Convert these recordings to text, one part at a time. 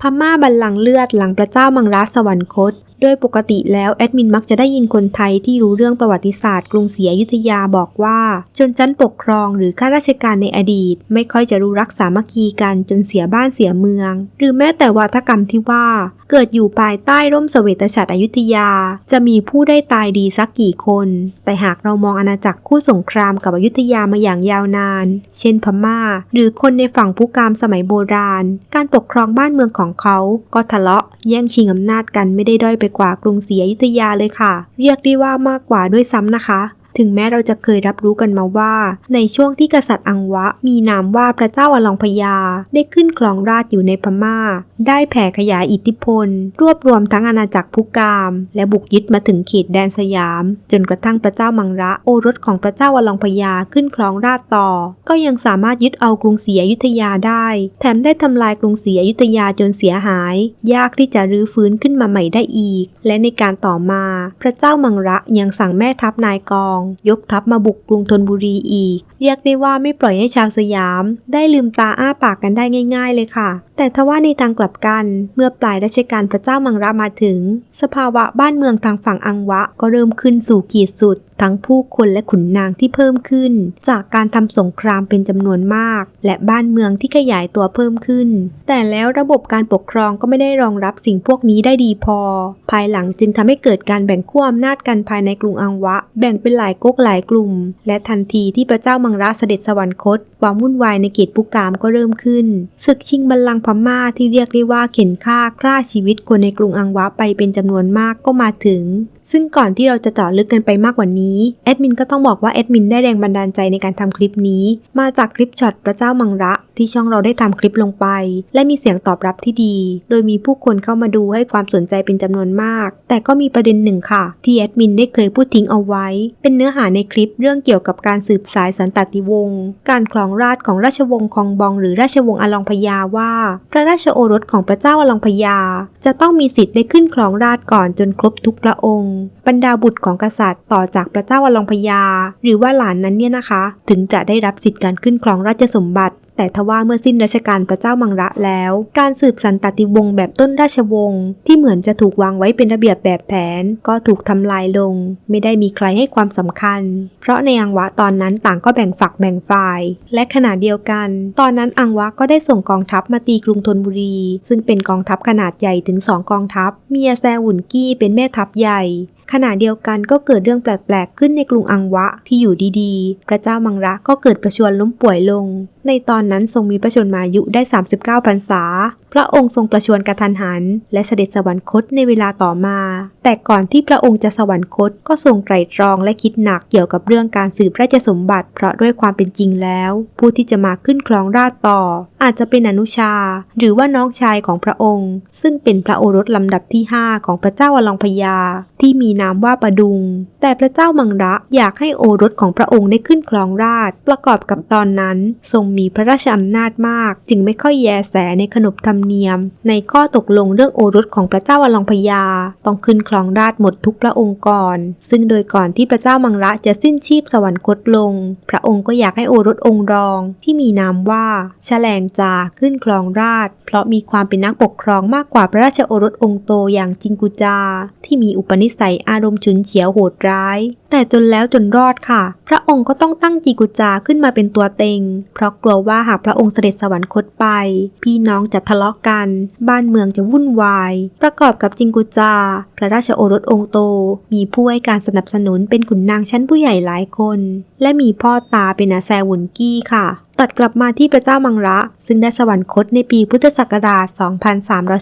พม่าบัลลังก์เลือดหลังพระเจ้ามังราสวรรคต โดยปกติแล้วแอดมินมักจะได้ยินคนไทยที่รู้เรื่องประวัติศาสตร์กรุงศรีอยุธยาบอกว่า ชนชั้นปกครองหรือข้าราชการในอดีต ไม่ค่อยจะรู้รักสามัคคีกันจนเสียบ้านเสียเมือง หรือแม้แต่วาทกรรมที่ว่า เกิดอยู่ภายใต้ร่มเสวตฉัตรอยุธยา จะมีผู้ได้ตายดีสักกี่คน แต่หากเรามองอาณาจักรคู่สงครามกับอยุธยามาอย่างยาวนาน เช่นพม่า หรือคนในฝั่งผู้กามสมัยโบราณ การปกครองบ้านเมืองของเขาก็ทะเลาะ แย่งชิงอำนาจกันไม่ได้ด้อยไปกว่ากรุงศรีอยุธยาเลยค่ะ เรียกได้ว่ามากกว่าด้วยซ้ำนะคะ ถึงแม้เราจะเคยรับรู้กันมาว่า ในช่วงที่กษัตริย์อังวะ มีนามว่าพระเจ้าอลองพยา ได้ขึ้นครองราชอยู่ในพม่า ได้แผ่ขยายอิทธิพล รวบรวมทั้งอาณาจักรพุกาม และบุกยึดมาถึงเขตแดนสยาม จนกระทั่งพระเจ้ามังระโอรสของพระเจ้าอลองพยาขึ้นครองราชต่อ ก็ยังสามารถยึดเอากรุงศรีอยุธยาได้ แถมได้ทำลายกรุงศรีอยุธยาจนเสียหาย ยากที่จะรื้อฟื้นขึ้นมาใหม่ได้อีก และในการต่อมา พระเจ้ามังระยังสั่งแม่ทัพนายกองยกทัพมาบุกกรุงธนบุรีอีก เรียกได้ว่าไม่ปล่อยให้ชาวสยาม ได้ลืมตาอ้าปากกันได้ง่าย ๆ เลยค่ะ แต่ทว่าในทางกลับกัน เมื่อปลายรัชกาลพระเจ้ามังระมาถึง สภาวะบ้านเมืองทางฝั่งอังวะก็เริ่มขึ้นสู่ขีดสุดทั้งผู้คนและขุนนางที่เพิ่มขึ้น จากการทำสงครามเป็นจำนวนมาก และบ้านเมืองที่ขยายตัวเพิ่มขึ้น แต่แล้วระบบการปกครองก็ไม่ได้รองรับสิ่งพวกนี้ได้ดีพอ ภายหลังจึงทำให้เกิดการแบ่งขั้วอำนาจกันภายในกรุงอังวะ แบ่งเป็นหลายก๊กหลายกลุ่ม และทันทีที่พระเจ้ามังระเสด็จสวรรคต ความวุ่นวายในเขตปุกามก็เริ่มขึ้นศึกชิงบัลลังก์พม่าที่เรียกได้ว่าเข็นฆ่าฆ่าชีวิตคนในกรุงอังวะไปเป็นจำนวนมากก็มาถึงซึ่งก่อนที่เราจะเจาะลึกกันไปมากกว่านี้แอดมินก็ต้องบอกว่าแอดมินได้แรงบันดาลใจในการทำคลิปนี้ มาจากคลิปช็อตพระเจ้ามังระ ที่ช่องเราได้ทำคลิปลงไป และมีเสียงตอบรับที่ดี โดยมีผู้คนเข้ามาดูให้ความสนใจเป็นจำนวนมาก แต่ก็มีประเด็นหนึ่งค่ะ ที่แอดมินได้เคยพูดทิ้งเอาไว้ เป็นเนื้อหาในคลิปเรื่องเกี่ยวกับการสืบสายสันตติวงศ์การครองราชของราชวงศ์คองบอง หรือราชวงศ์อลองพยาว่า พระราชโอรสของพระเจ้าอลองพยา จะต้องมีสิทธิ์ได้ขึ้นครองราชก่อนจนครบทุกพระองค์บรรดาบุตรของกษัตริย์ต่อจากพระเจ้าอลองพยาหรือว่าหลานนั้นเนี่ยนะคะ ถึงจะได้รับสิทธิ์การขึ้นครองราชสมบัติ แต่ทว่าเมื่อสิ้นรัชกาลพระเจ้ามังระแล้ว การสืบสันตติวงศ์แบบต้นราชวงศ์ที่เหมือนจะถูกวางไว้เป็นระเบียบแบบแผน ก็ถูกทำลายลง ไม่ได้มีใครให้ความสำคัญ เพราะในอังวะตอนนั้นต่างก็แบ่งฝักแบ่งฝ่าย และขณะเดียวกัน ตอนนั้นอังวะก็ได้ส่งกองทัพมาตีกรุงธนบุรี ซึ่งเป็นกองทัพขนาดใหญ่ถึงสองกองทัพมีอาแซหวุนกี้เป็นแม่ทัพใหญ่ขณะเดียวกันก็เกิดเรื่องแปลกๆ ขึ้นในกรุงอังวะที่อยู่ดีๆ พระเจ้ามังระก็เกิดประชวรล้มป่วยลง ในตอนนั้นทรงมีพระชนมายุได้ 39พรรษา พระองค์ทรงประชวรกระทันหัน และเสด็จสวรรคตในเวลาต่อมา แต่ก่อนที่พระองค์จะสวรรคตก็ทรงไตรตรองและคิดหนักเกี่ยวกับเรื่องการสืบราชสมบัติ เพราะด้วยความเป็นจริงแล้ว ผู้ที่จะมาขึ้นครองราชต่อ อาจจะเป็นอนุชา หรือว่าน้องชายของพระองค์ ซึ่งเป็นพระโอรสลำดับที่ 5 ของพระเจ้าอลองพยาที่มีนามว่าประดุง แต่พระเจ้ามังระอยากให้โอรสของพระองค์ได้ขึ้นครองราช ประกอบกับตอนนั้น ทรงมีพระราชอำนาจมาก จึงไม่ค่อยแยแสในขนบธรรมเนียม ในข้อตกลงเรื่องโอรสของพระเจ้าอลองพยา ต้องขึ้นครองราชหมดทุกพระองค์ก่อน ซึ่งโดยก่อนที่พระเจ้ามังระจะสิ้นชีพสวรรคตลง พระองค์ก็อยากให้โอรสองค์รองที่มีนามว่าแฉลงจาขึ้นครองราช เพราะมีความเป็นนักปกครองมากกว่าพระราชโอรสองค์โตอย่างจิงกุจา ที่มีอุปนิสัยอารมณ์ฉุนเฉียวโหดร้าย แต่จนแล้วจนรอดค่ะ พระองค์ก็ต้องตั้งจีกุจาขึ้นมาเป็นตัวเต็ง เพราะกลัวว่าหากพระองค์เสด็จสวรรคตไป พี่น้องจะทะเลาะกัน บ้านเมืองจะวุ่นวาย ประกอบกับจิงกุจา พระราชโอรสองค์โต มีผู้ให้การสนับสนุนเป็นขุนนางชั้นผู้ใหญ่หลายคน และมีพ่อตาเป็นอาแซวุนกี้ค่ะตัดกลับมาที่พระเจ้ามังระ ซึ่งได้สวรรคตในปีพุทธศักราช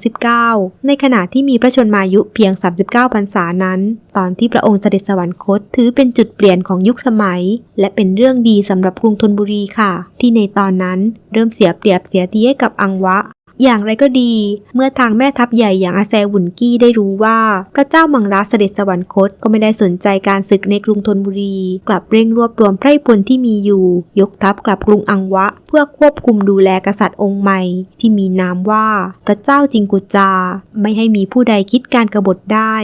2319 ในขณะที่มีพระชนมายุเพียง 39 พรรษานั้น ตอนที่พระองค์เสด็จสวรรคตถือเป็นจุดเปลี่ยนของยุคสมัย และเป็นเรื่องดีสำหรับกรุงธนบุรีค่ะ ที่ในตอนนั้นเริ่มเสียเปรียบเสียทีให้กับอังวะ อย่างไรก็ดี เมื่อทางแม่ทัพใหญ่อย่างอาแซวุนกี้ได้รู้ว่า พระเจ้ามังราเสด็จสวรรคตก็ไม่ได้สนใจการศึกในกรุงธนบุรี กลับเร่งรวบรวมไพร่พลที่มีอยู่ ยกทัพกลับกรุงอังวะ เพื่อควบคุมดูแลกษัตริย์องค์ใหม่ ที่มีนามว่าพระเจ้าจิงกุจา ไม่ให้มีผู้ใดคิดการกบฏได้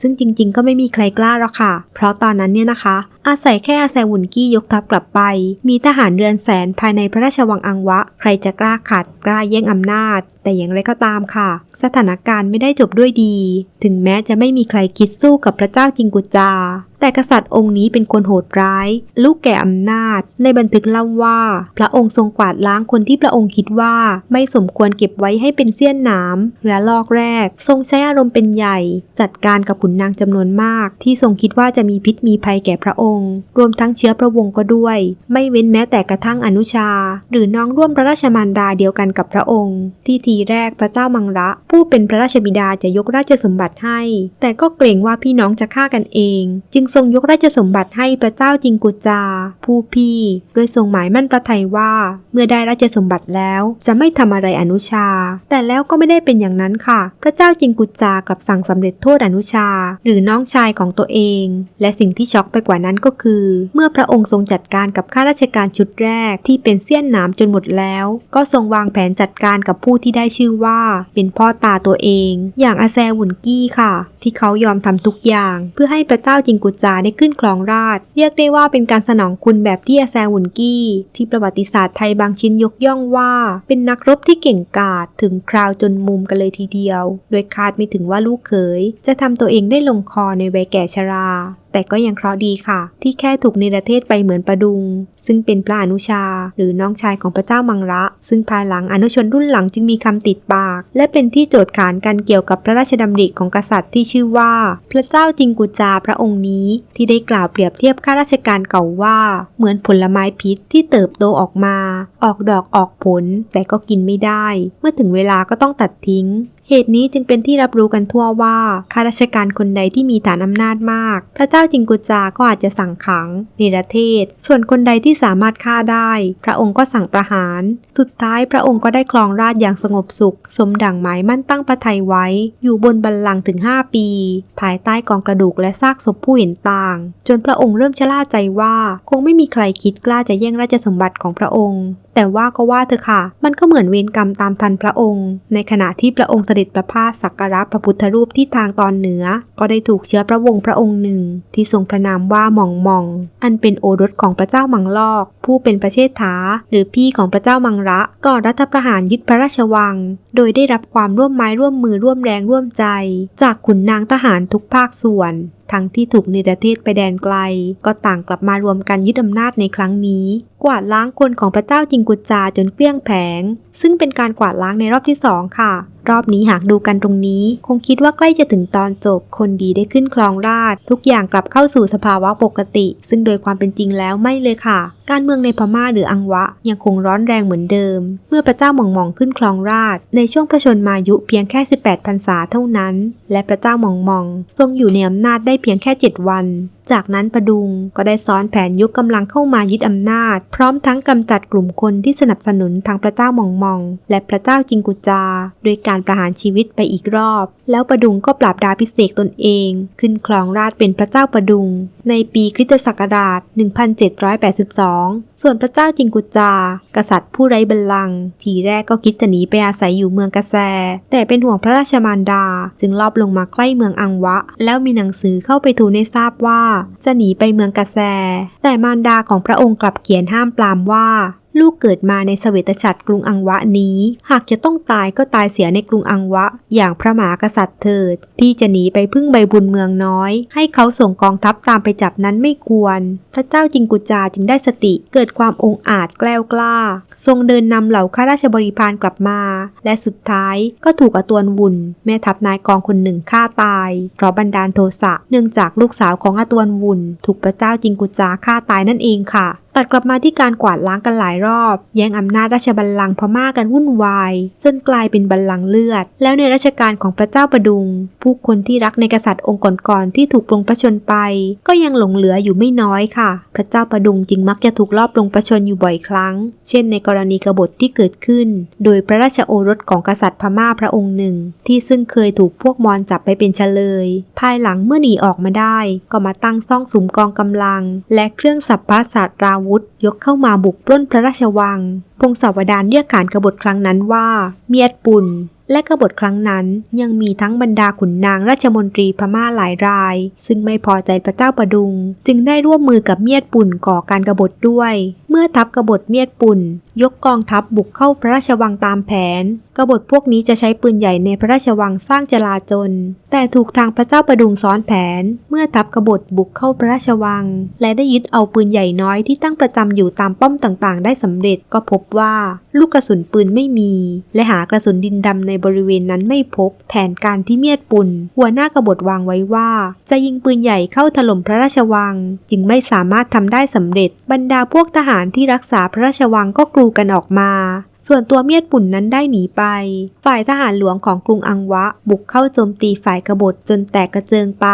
ซึ่งจริงๆ ก็ไม่มีใครกล้าหรอกค่ะ เพราะตอนนั้นเนี่ยนะคะ อาศัยแค่อาศัยวุนกี้ยกทัพกลับไป มีทหารเรือนแสนภายในพระราชวังอังวะ ใครจะกล้าขัดกล้าแย่งอำนาจ แต่อย่างไรก็ตามค่ะ สถานการณ์ไม่ได้จบด้วยดี ถึงแม้จะไม่มีใครคิดสู้กับพระเจ้าจิงกุจา แต่กษัตริย์องค์นี้เป็นคนโหดร้าย ลูกแก่อำนาจ ในบันทึกเล่าว่า พระองค์ทรงกวาดล้างคนที่พระองค์คิดว่า ไม่สมควรเก็บไว้ให้เป็นเสี้ยนนามและลอกแรก ทรงใช้อารมณ์เป็นใหญ่ จัดการกับขุนนางจำนวนมาก ที่ทรงคิดว่าจะมีพิษมีภัยแก่พระองค์ รวมทั้งเชื้อพระวงศ์ก็ด้วย ไม่เว้นแม้แต่กระทั่งอนุชา หรือน้องร่วมพระราชมารดาเดียวกันกับพระองค์ ที่ทีแรกพระเจ้ามังระ ผู้เป็นพระราชบิดาจะยกราชสมบัติให้ แต่ก็เกรงว่าพี่น้องจะฆ่ากันเอง จึงทรงยกราชสมบัติให้พระเจ้าจิงกุจา ผู้พี่โดยทรงหมายมั่นประทัยว่า เมื่อได้ราชสมบัติแล้วจะไม่ทำอะไรอนุชา แต่แล้วก็ไม่ได้เป็นอย่างนั้นค่ะ พระเจ้าจิงกุจากลับสั่งสำเร็จโทษอนุชา หรือน้องชายของตัวเอง และสิ่งที่ช็อกไปกว่านั้นก็คือ เมื่อพระองค์ทรงจัดการกับข้าราชการชุดแรกที่เป็นเสี้ยนหนามจนหมดแล้ว ก็ทรงวางแผนจัดการกับผู้ที่ได้ชื่อว่าเป็นพ่อตาตัวเอง อย่างอาแซวุนกี้ค่ะ ที่เขายอมทำทุกอย่าง เพื่อให้พระเจ้าจิงกุจาได้ขึ้นครองราช เรียกได้ว่าเป็นการสนองคุณแบบที่อาแซวุนกี้ ที่ประวัติศาสตร์ไทยบางชิ้นยกย่องว่า เป็นนักรบที่เก่งกาจถึงคราวจนมุมกันเลยทีเดียว โดยคาดไม่ถึงว่าลูกเขย จะทำตัวเองได้ลงคอในวัยแก่ชรา แต่ก็ยังเคราะห์ดีค่ะ ที่แค่ถูกเนรเทศไปเหมือนประดุง ซึ่งเป็นพระอนุชา หรือน้องชายของพระเจ้ามังระ ซึ่งภายหลังอนุชนรุ่นหลังจึงมีคำติดปาก และเป็นที่โจทย์ขานกันเกี่ยวกับพระราชดำริของกษัตริย์ที่ชื่อว่า พระเจ้าจิงกุจาพระองค์นี้ ที่ได้กล่าวเปรียบเทียบข้าราชการเก่าว่า เหมือนผลไม้พิษที่เติบโตออกมา ออกดอกออกผล แต่ก็กินไม่ได้ เมื่อถึงเวลาก็ต้องตัดทิ้ง เหตุนี้จึงเป็นที่รับรู้กันทั่วว่าข้าราชการคนใดที่มีฐานอำนาจมาก พระเจ้าจิงกุจาก็อาจจะสั่งขังเนรเทศ ส่วนคนใดที่สามารถฆ่าได้ พระองค์ก็สั่งประหาร สุดท้ายพระองค์ก็ได้ครองราชอย่างสงบสุข สมดั่งหมายมั่นตั้งพระทัยไว้ อยู่บนบัลลังก์ถึง 5 ปี ภายใต้กองกระดูกและซากศพผู้เห็นต่าง จนพระองค์เริ่มชะล่าใจว่า คงไม่มีใครคิดกล้าจะแย่งราชสมบัติของพระองค์ แต่ว่าก็ว่าเถอะค่ะ มันก็เหมือนเวรกรรมตามทันพระองค์ ในขณะที่พระองค์เสด็จประพาสสักการะพระพุทธรูปที่ทางตอนเหนือ ก็ได้ถูกเชื้อพระวงศ์พระองค์หนึ่ง ที่ทรงพระนามว่าหม่องมอง อันเป็นโอรสของพระเจ้ามังลอก ผู้เป็นประเชษฐา หรือพี่ของพระเจ้ามังระก่อรัฐประหารยึดพระราชวัง โดยได้รับความร่วมไม้ร่วมมือร่วมแรงร่วมใจ จากขุนนางทหารทุกภาคส่วน ทั้งที่ถูกนิรเทศไปแดนไกล ก็ต่างกลับมารวมกันยึดอำนาจในครั้งนี้ กวาดล้างคนของพระเจ้าจิงกุจาจนเกลี้ยงแผง ซึ่งเป็นการกวาดล้างในรอบที่สองค่ะ รอบนี้หากดูกันตรงนี้ คงคิดว่าใกล้จะถึงตอนจบ คนดีได้ขึ้นครองราช ทุกอย่างกลับเข้าสู่สภาวะปกติ ซึ่งโดยความเป็นจริงแล้วไม่เลยค่ะ การเมืองในพม่าหรืออังวะ ยังคงร้อนแรงเหมือนเดิม เมื่อพระเจ้าหม่องมองขึ้นครองราช ในช่วงพระชนมายุเพียงแค่ 18พรรษาเท่านั้น และพระเจ้าหม่องมอง ทรงอยู่ในอำนาจได้เพียงแค่ 7 วัน จากนั้นประดุงก็ได้ซ้อนแผนยกกำลังเข้ามายึดอำนาจ พร้อมทั้งกำจัดกลุ่มคนที่สนับสนุนทางพระเจ้ามองมอง และพระเจ้าจิงกุจา โดยการประหารชีวิตไปอีกรอบ แล้วประดุงก็ปราบดาพิเศษตนเอง ขึ้นครองราชเป็นพระเจ้าประดุง ในปีคริสตศักราช 1782 ส่วนพระเจ้าจิงกุจา กษัตริย์ผู้ไร้บัลลังก์ทีแรกก็คิดจะหนีไปอาศัยอยู่เมืองกระแส แต่เป็นห่วงพระราชมารดา จึงลอบลงมาใกล้เมืองอังวะ แล้วมีหนังสือเข้าไปทูลให้ทราบว่าจะหนีไปเมืองกระแสแต่มารดาของพระองค์กลับเขียนห้ามปรามว่า ลูกเกิดมาในเสวตฉัตรกรุงอังวะนี้ หากจะต้องตายก็ตายเสียในกรุงอังวะ อย่างพระมหากษัตริย์เถิด ที่จะหนีไปพึ่งใบบุญเมืองน้อย ให้เขาส่งกองทัพตามไปจับนั้นไม่ควร พระเจ้าจิงกุจาจึงได้สติเกิดความองอาจแกล้วกล้า ทรงเดินนำเหล่าข้าราชบริพารกลับมา และสุดท้ายก็ถูกอตวนวุ่น แม่ทัพนายกองคนหนึ่งฆ่าตาย เพราะบันดาลโทสะเนื่องจากลูกสาวของอตวนวุ่น ถูกพระเจ้าจิงกุจาฆ่าตายนั่นเองค่ะ ตัดกลับมาที่การกวาดล้างกันหลายรอบ แย่งอำนาจราชบัลลังก์พม่ากันวุ่นวาย จนกลายเป็นบัลลังก์เลือด แล้วในรัชกาลของพระเจ้าประดุง ผู้คนที่รักในกษัตริย์องค์ก่อนๆที่ถูกปลงประชนไป ก็ยังหลงเหลืออยู่ไม่น้อยค่ะ พระเจ้าประดุงจึงมักจะถูกลอบปลงประชนอยู่บ่อยครั้ง เช่น ในกรณีกบฏที่เกิดขึ้น โดยพระราชโอรสของกษัตริย์พม่าพระองค์หนึ่ง ที่ซึ่งเคยถูกพวกมอญจับไปเป็นเฉลย ภายหลังเมื่อหนีออกมาได้ ก็มาตั้งซ่องสุมกองกำลัง และเครื่องสัพพะศาสตราวุธ ยกเข้ามาบุกปล้นพระราชวัง พงศาวดารเรียกขานกบฏครั้งนั้นว่า เมียดปุ่น และกบฏครั้งนั้นยังมีทั้งบรรดาขุนนางราชมนตรีพม่าหลายราย ซึ่งไม่พอใจพระเจ้าประดุง จึงได้ร่วมมือกับเมียดปุ่นก่อการกบฏด้วย เมื่อทัพกบฏเมียดปุ่น ยกกองทัพบุกเข้าพระราชวังตามแผน กบฏพวกนี้จะใช้ปืนใหญ่ในพระราชวังสร้างจลาจล แต่ถูกทางพระเจ้าประดุงซ้อนแผน เมื่อทัพกบฏบุกเข้าพระราชวัง และได้ยึดเอาปืนใหญ่น้อยที่ตั้งประจำอยู่ตามป้อมต่างๆ ได้สำเร็จก็พบว่าลูกกระสุนปืนไม่มี และหากระสุนดินดำในบริเวณนั้นไม่พบ แผนการที่เมียดปุ่นหัวหน้ากบฏวางไว้ว่า จะยิงปืนใหญ่เข้าถล่มพระราชวัง จึงไม่สามารถทำได้สำเร็จ บรรดาพวกทหารที่รักษาพระราชวังก็กรูกันออกมา ส่วนตัวเมียดปุ่นนั้นได้หนีไป ฝ่ายทหารหลวงของกรุงอังวะบุกเข้าโจมตีฝ่ายกบฏจนแตกกระเจิงไป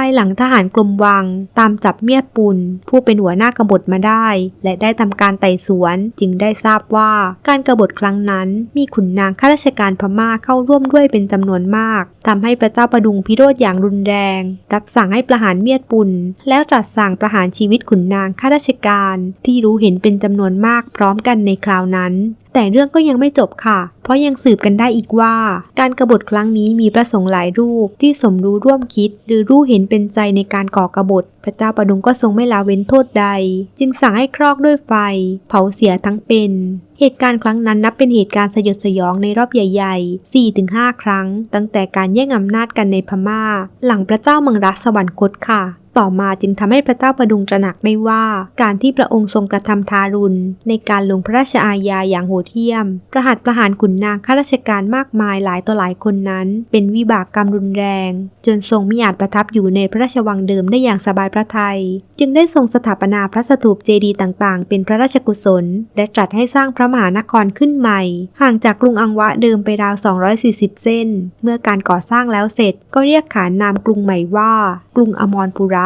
ภายหลังทหารกรมวัง ตามจับเมียดปุนผู้เป็นหัวหน้ากบฏมาได้ และได้ทำการไต่สวนจึงได้ทราบว่าการกบฏครั้งนั้นมีขุนนางข้าราชการพม่าเข้าร่วมด้วยเป็นจำนวนมากทำให้พระเจ้าประดุงพิโรธอย่างรุนแรง รับสั่งให้ประหารเมียดปุนแล้วตรัสสั่งประหารชีวิตขุนนางข้าราชการ ที่รู้เห็นเป็นจำนวนมากพร้อมกันในคราวนั้น แต่เรื่องก็ยังไม่จบค่ะ เพราะยังสืบกันได้อีกว่า การกบฏครั้งนี้มีพระสงฆ์หลายรูปที่สมรู้ร่วมคิด หรือรู้เห็นเป็นใจในการก่อกรบฏ พระเจ้าประดุงก็ทรงไม่ละเว้นโทษใด จึงสั่งให้ครอกด้วยไฟ เผาเสียทั้งเป็นเหตุการณ์ครั้งนั้นนับเป็นเหตุการณ์สยดสยองในรอบใหญ่ๆ 4-5 ครั้ง ตั้งแต่การแย่งอำนาจกันในพม่า หลังพระเจ้ามังรัสสวรรคตค่ะ ต่อมาจึงทำให้พระเจ้าประดุงตระหนักได้ว่า การที่พระองค์ทรงกระทำทารุณ ในการลงพระราชอาญาอย่างโหดเหี้ยม ประหัตประหารขุนนางข้าราชการมากมายหลายต่อหลายคนนั้น เป็นวิบากกรรมรุนแรง จนทรงมิอาจประทับอยู่ในพระราชวังเดิมได้อย่างสบายพระทัยจึงได้ทรงสถาปนาพระสถูปเจดีย์ต่างๆ เป็นพระราชกุศล และตรัสให้สร้างพระมหานครขึ้นใหม่ ห่างจากกรุงอังวะเดิมไปราว 240 เส้น เมื่อการก่อสร้างแล้วเสร็จก็เรียกขานนามกรุงใหม่ว่า กรุงอมรปุระ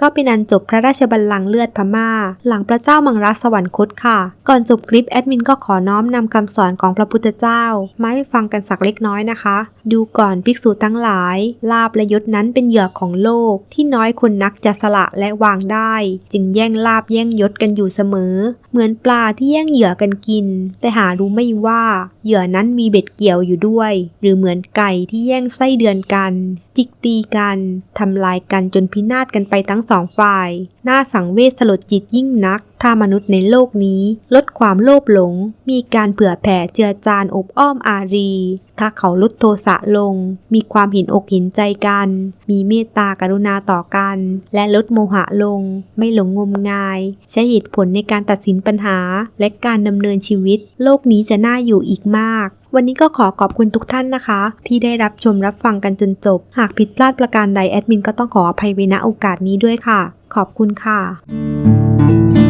ก็เป็นอันจบพระราชบัลลังก์เลือดพม่า หลังพระเจ้ามังรัสวรรคตค่ะ ก่อนจบคลิปแอดมินก็ขอน้อมนำคำสอนของพระพุทธเจ้า มาให้ฟังกันสักเล็กน้อยนะคะ ดูก่อนภิกษุทั้งหลาย ลาบและยศนั้นเป็นเหยื่อของโลก ที่น้อยคนนักจะสละและวางได้ จึงแย่งลาบแย่งยศกันอยู่เสมอ เหมือนปลาที่แย่งเหยื่อกันกิน แต่หารู้ไม่ว่าเหยื่อนั้นมีเบ็ดเกี่ยวอยู่ด้วย หรือเหมือนไก่ที่แย่งไส้เดือนกัน จิกตีกันทำลายกันจนพินาศกันไปทั้งสองฝ่าย น่าสังเวชสลดจิตยิ่งนัก ถ้ามนุษย์ในโลกนี้ ลดความโลภหลง มีการเผื่อแผ่เจือจานอบอ้อมอารี ถ้าเขาลดโทสะลง มีความเห็นอกเห็นใจกัน มีเมตตากรุณาต่อกัน และลดโมหะลง ไม่หลงงมงาย ใช้เหตุผลในการตัดสินปัญหา และการดำเนินชีวิต โลกนี้จะน่าอยู่อีกมากวันนี้ก็ขอขอบคุณทุกท่านนะคะ ที่ได้รับชมรับฟังกันจนจบ หากผิดพลาดประการใดแอดมินก็ต้องขออภัยไว้ณโอกาสนี้ด้วยค่ะ ขอบคุณค่ะ